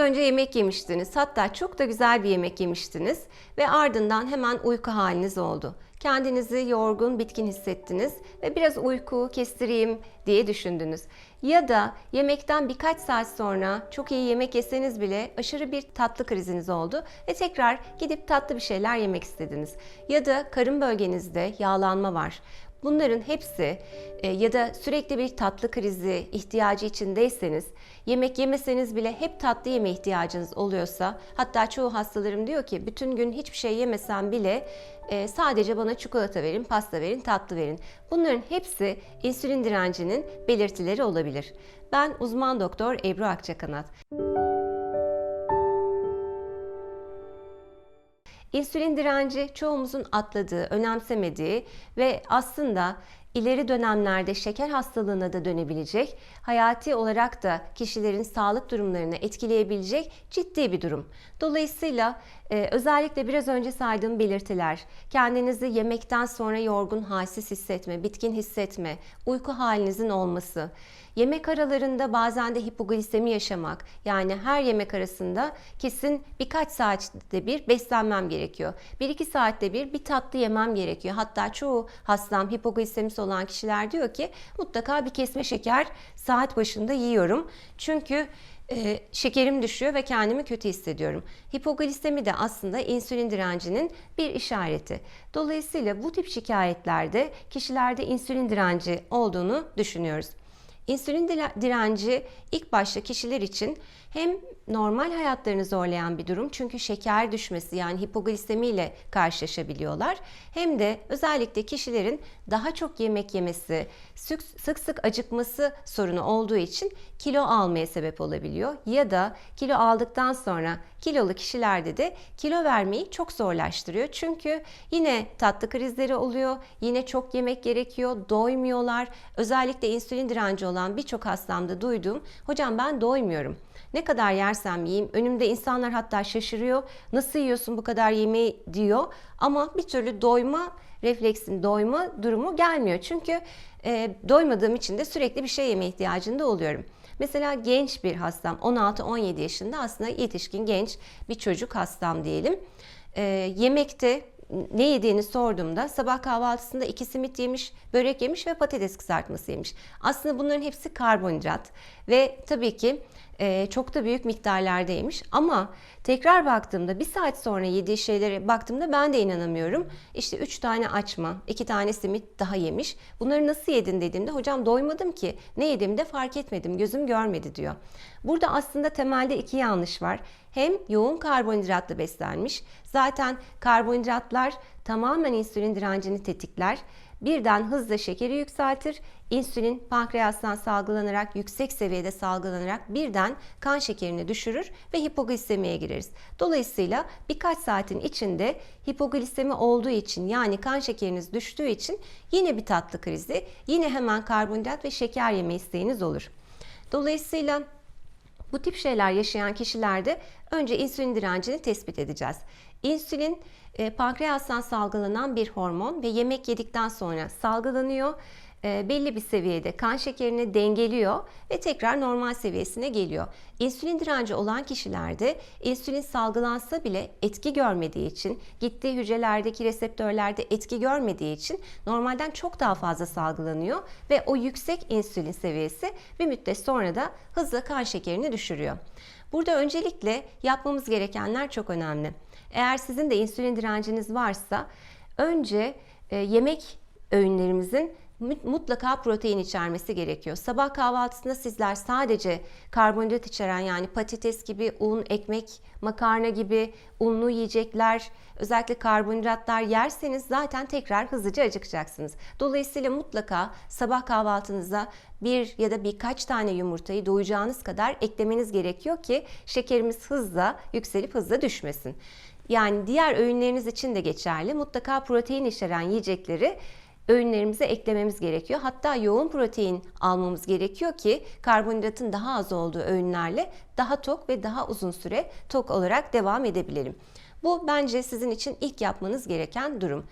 önce yemek yemiştiniz. Hatta çok da güzel bir yemek yemiştiniz ve ardından hemen uyku haliniz oldu. Kendinizi yorgun, bitkin hissettiniz ve biraz uyku kestireyim diye düşündünüz. Ya da yemekten birkaç saat sonra çok iyi yemek yeseniz bile aşırı bir tatlı kriziniz oldu ve tekrar gidip tatlı bir şeyler yemek istediniz. Ya da karın bölgenizde yağlanma var. Bunların hepsi e, ya da sürekli bir tatlı krizi ihtiyacı içindeyseniz, yemek yemeseniz bile hep tatlı yeme ihtiyacınız oluyorsa, hatta çoğu hastalarım diyor ki bütün gün hiçbir şey yemesem bile e, sadece bana çikolata verin, pasta verin, tatlı verin. Bunların hepsi insülin direncinin belirtileri olabilir. Ben uzman doktor Ebru Akçakanat. İnsülin direnci çoğumuzun atladığı, önemsemediği ve aslında ileri dönemlerde şeker hastalığına da dönebilecek, hayati olarak da kişilerin sağlık durumlarını etkileyebilecek ciddi bir durum. Dolayısıyla e, özellikle biraz önce saydığım belirtiler, kendinizi yemekten sonra yorgun, halsiz hissetme, bitkin hissetme, uyku halinizin olması, Yemek aralarında bazen de hipoglisemi yaşamak. Yani her yemek arasında kesin birkaç saatte bir beslenmem gerekiyor. Bir iki saatte bir bir tatlı yemem gerekiyor. Hatta çoğu hastam olan kişiler diyor ki mutlaka bir kesme şeker saat başında yiyorum. Çünkü e, şekerim düşüyor ve kendimi kötü hissediyorum. Hipoglisemi de aslında insülin direncinin bir işareti. Dolayısıyla bu tip şikayetlerde kişilerde insülin direnci olduğunu düşünüyoruz. İnsülin direnci ilk başta kişiler için hem normal hayatlarını zorlayan bir durum çünkü şeker düşmesi yani hipoglisemi ile karşılaşabiliyorlar. Hem de özellikle kişilerin daha çok yemek yemesi, sık sık, acıkması sorunu olduğu için kilo almaya sebep olabiliyor. Ya da kilo aldıktan sonra kilolu kişilerde de kilo vermeyi çok zorlaştırıyor. Çünkü yine tatlı krizleri oluyor, yine çok yemek gerekiyor, doymuyorlar. Özellikle insülin direnci olan birçok hastamda duyduğum, hocam ben doymuyorum. Ne kadar yersem yiyeyim. Önümde insanlar hatta şaşırıyor. Nasıl yiyorsun bu kadar yemeği diyor. Ama bir türlü doyma refleksin doyma durumu gelmiyor. Çünkü e, doymadığım için de sürekli bir şey yeme ihtiyacında oluyorum. Mesela genç bir hastam 16-17 yaşında aslında yetişkin genç bir çocuk hastam diyelim. E, yemekte ne yediğini sorduğumda sabah kahvaltısında iki simit yemiş, börek yemiş ve patates kızartması yemiş. Aslında bunların hepsi karbonhidrat ve tabii ki e, çok da büyük miktarlardaymış. Ama tekrar baktığımda bir saat sonra yediği şeylere baktığımda ben de inanamıyorum. İşte üç tane açma, iki tane simit daha yemiş. Bunları nasıl yedin dediğimde hocam doymadım ki. Ne yediğimi de fark etmedim, gözüm görmedi diyor. Burada aslında temelde iki yanlış var. Hem yoğun karbonhidratlı beslenmiş. Zaten karbonhidratlar tamamen insülin direncini tetikler birden hızla şekeri yükseltir. İnsülin pankreastan salgılanarak yüksek seviyede salgılanarak birden kan şekerini düşürür ve hipoglisemiye gireriz. Dolayısıyla birkaç saatin içinde hipoglisemi olduğu için yani kan şekeriniz düştüğü için yine bir tatlı krizi, yine hemen karbonhidrat ve şeker yeme isteğiniz olur. Dolayısıyla bu tip şeyler yaşayan kişilerde önce insülin direncini tespit edeceğiz. İnsülin e, pankreastan salgılanan bir hormon ve yemek yedikten sonra salgılanıyor. E, belli bir seviyede kan şekerini dengeliyor ve tekrar normal seviyesine geliyor. İnsülin direnci olan kişilerde insülin salgılansa bile etki görmediği için, gittiği hücrelerdeki reseptörlerde etki görmediği için normalden çok daha fazla salgılanıyor ve o yüksek insülin seviyesi bir müddet sonra da hızla kan şekerini düşürüyor. Burada öncelikle yapmamız gerekenler çok önemli. Eğer sizin de insülin direnciniz varsa önce e, yemek öğünlerimizin mutlaka protein içermesi gerekiyor. Sabah kahvaltısında sizler sadece karbonhidrat içeren yani patates gibi, un, ekmek, makarna gibi unlu yiyecekler, özellikle karbonhidratlar yerseniz zaten tekrar hızlıca acıkacaksınız. Dolayısıyla mutlaka sabah kahvaltınıza bir ya da birkaç tane yumurtayı doyacağınız kadar eklemeniz gerekiyor ki şekerimiz hızla yükselip hızla düşmesin. Yani diğer öğünleriniz için de geçerli. Mutlaka protein içeren yiyecekleri öğünlerimize eklememiz gerekiyor. Hatta yoğun protein almamız gerekiyor ki karbonhidratın daha az olduğu öğünlerle daha tok ve daha uzun süre tok olarak devam edebilelim. Bu bence sizin için ilk yapmanız gereken durum.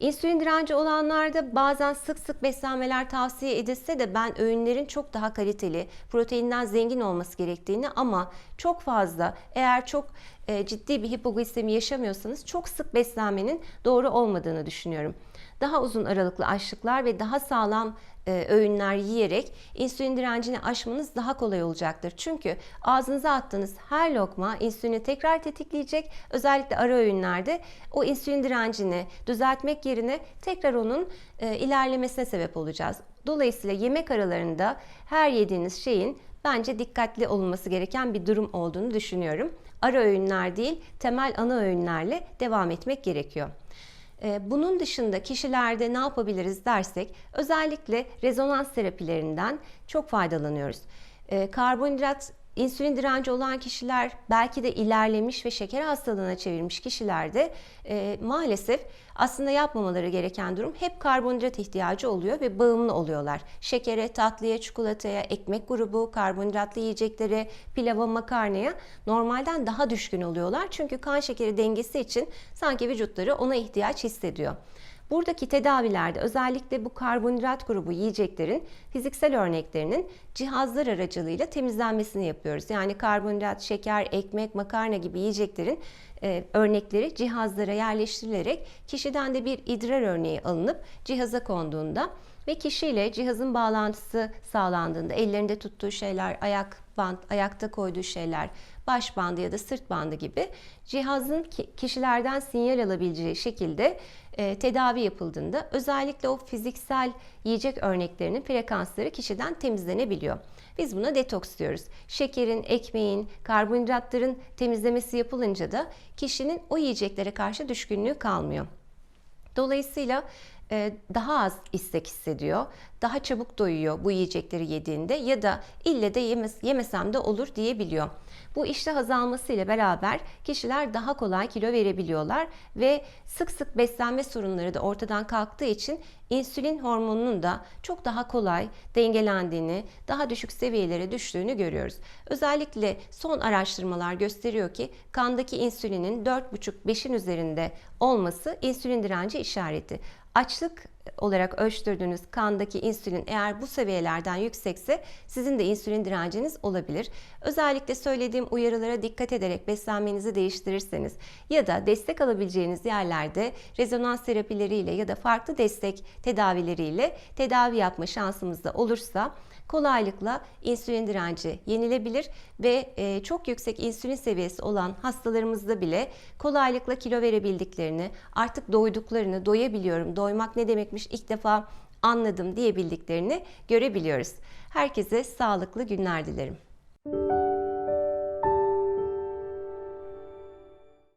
İnsülin direnci olanlarda bazen sık sık beslenmeler tavsiye edilse de ben öğünlerin çok daha kaliteli, proteinden zengin olması gerektiğini ama çok fazla eğer çok e, ciddi bir hipoglisemi yaşamıyorsanız çok sık beslenmenin doğru olmadığını düşünüyorum. Daha uzun aralıklı açlıklar ve daha sağlam e, öğünler yiyerek insülin direncini aşmanız daha kolay olacaktır. Çünkü ağzınıza attığınız her lokma insülini tekrar tetikleyecek. Özellikle ara öğünlerde o insülin direncini düzeltmek yerine tekrar onun e, ilerlemesine sebep olacağız. Dolayısıyla yemek aralarında her yediğiniz şeyin bence dikkatli olunması gereken bir durum olduğunu düşünüyorum. Ara öğünler değil, temel ana öğünlerle devam etmek gerekiyor. Ee, bunun dışında kişilerde ne yapabiliriz dersek özellikle rezonans terapilerinden çok faydalanıyoruz. Ee, karbonhidrat insülin direnci olan kişiler belki de ilerlemiş ve şeker hastalığına çevirmiş kişilerde e, maalesef aslında yapmamaları gereken durum hep karbonhidrat ihtiyacı oluyor ve bağımlı oluyorlar. Şekere, tatlıya, çikolataya, ekmek grubu, karbonhidratlı yiyeceklere, pilava, makarnaya normalden daha düşkün oluyorlar. Çünkü kan şekeri dengesi için sanki vücutları ona ihtiyaç hissediyor. Buradaki tedavilerde özellikle bu karbonhidrat grubu yiyeceklerin fiziksel örneklerinin cihazlar aracılığıyla temizlenmesini yapıyoruz. Yani karbonhidrat, şeker, ekmek, makarna gibi yiyeceklerin e, örnekleri cihazlara yerleştirilerek kişiden de bir idrar örneği alınıp cihaza konduğunda ve kişiyle cihazın bağlantısı sağlandığında ellerinde tuttuğu şeyler, ayak band, ayakta koyduğu şeyler, baş bandı ya da sırt bandı gibi cihazın kişilerden sinyal alabileceği şekilde e, tedavi yapıldığında özellikle o fiziksel yiyecek örneklerinin frekansları kişiden temizlenebiliyor. Biz buna detoks diyoruz. Şekerin, ekmeğin, karbonhidratların temizlemesi yapılınca da kişinin o yiyeceklere karşı düşkünlüğü kalmıyor. Dolayısıyla e, daha az istek hissediyor, daha çabuk doyuyor bu yiyecekleri yediğinde ya da ille de yemes, yemesem de olur diyebiliyor. Bu iştah azalması ile beraber kişiler daha kolay kilo verebiliyorlar ve sık sık beslenme sorunları da ortadan kalktığı için insülin hormonunun da çok daha kolay dengelendiğini, daha düşük seviyelere düştüğünü görüyoruz. Özellikle son araştırmalar gösteriyor ki kandaki insülinin 4,5-5'in üzerinde olması insülin direnci işareti. Açlık olarak ölçtürdüğünüz kandaki insülin eğer bu seviyelerden yüksekse sizin de insülin direnciniz olabilir. Özellikle söylediğim uyarılara dikkat ederek beslenmenizi değiştirirseniz ya da destek alabileceğiniz yerlerde rezonans terapileriyle ya da farklı destek tedavileriyle tedavi yapma şansımız da olursa kolaylıkla insülin direnci yenilebilir ve e, çok yüksek insülin seviyesi olan hastalarımızda bile kolaylıkla kilo verebildiklerini, artık doyduklarını, doyabiliyorum, doymak ne demekmiş ilk defa anladım diyebildiklerini görebiliyoruz. Herkese sağlıklı günler dilerim.